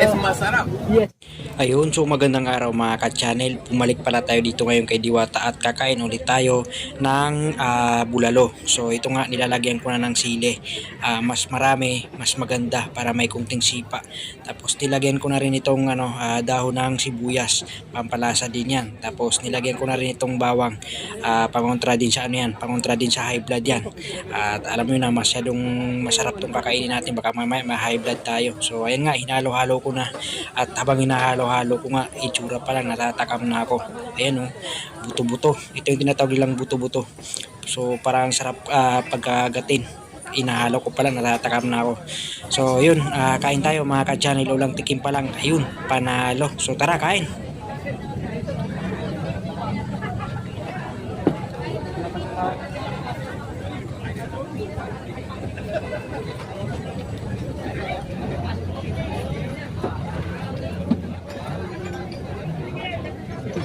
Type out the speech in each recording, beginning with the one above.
Es masarap. Yes. Ayun, so magandang araw mga ka-channel. Pumalik pala tayo dito ngayon kay Diwata at kakain ulit tayo ng ah, bulalo. So ito nga nilalagyan ko na ng sili. Ah, mas marami, mas maganda para may kunting sipa. Tapos nilagyan ko na rin itong ano, ah, dahon ng sibuyas. Pampalasa din yan. Tapos nilagyan ko na rin itong bawang. Ah, pangontra din sa ano yan. Pangontra din sa high blood yan. At alam mo na masyadong masarap tong kakainin natin. Baka mamaya ma-high blood tayo. So ayan nga, hinalo-halo ko na. At habang hinahalo-halo ko nga, itsura pa lang, natatakam na ako. Ayan oh, buto-buto. Ito yung tinatawag nilang buto-buto. So parang sarap ah, pagkagatin. Inahalo ko pa lang, natatakam na ako. So yun, ah, kain tayo mga ka-channel. Ulang tikim pa lang. Ayun, panalo. So tara, kain.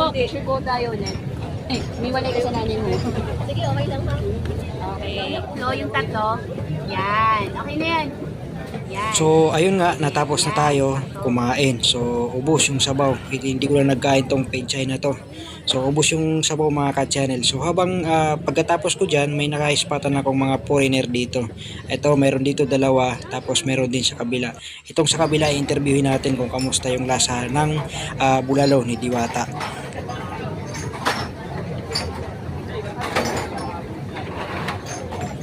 Po, sure po tayo ulit. Eh, may walay kasalanan mo. Sige, okay lang ma'am. Okay. So, yung tatlo, yan. Okay na yan. Yan. So ayun nga, natapos na tayo kumain. So ubos yung sabaw. Hindi, hindi ko na nagkain tong penchay na to. So ubos yung sabaw mga ka-channel. So habang ah, pagkatapos ko dyan, may nakaispatan akong mga foreigner dito. Ito, meron dito dalawa, tapos meron din sa kabila. Itong sa kabila, interviewin natin kung kamusta yung lasa ng ah, bulalo ni Diwata.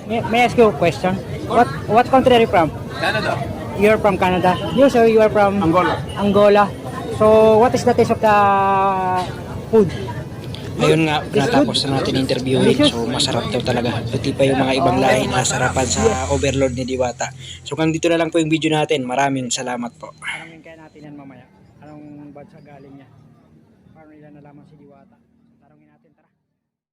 May, may I ask you a question? What what country are you from? Canada. You're from Canada. You sir, you are from Angola. Angola. So what is the taste of the food? Ayun nga, natapos na natin interviewin. So, masarap daw talaga. Pati pa yung mga ibang lahi na sarapan sa overload ni Diwata. So, kung dito na lang po yung video natin. Maraming salamat po. Tanongin kaya natin yan mamaya. Anong bansa galing niya? Paano nila nalaman si Diwata?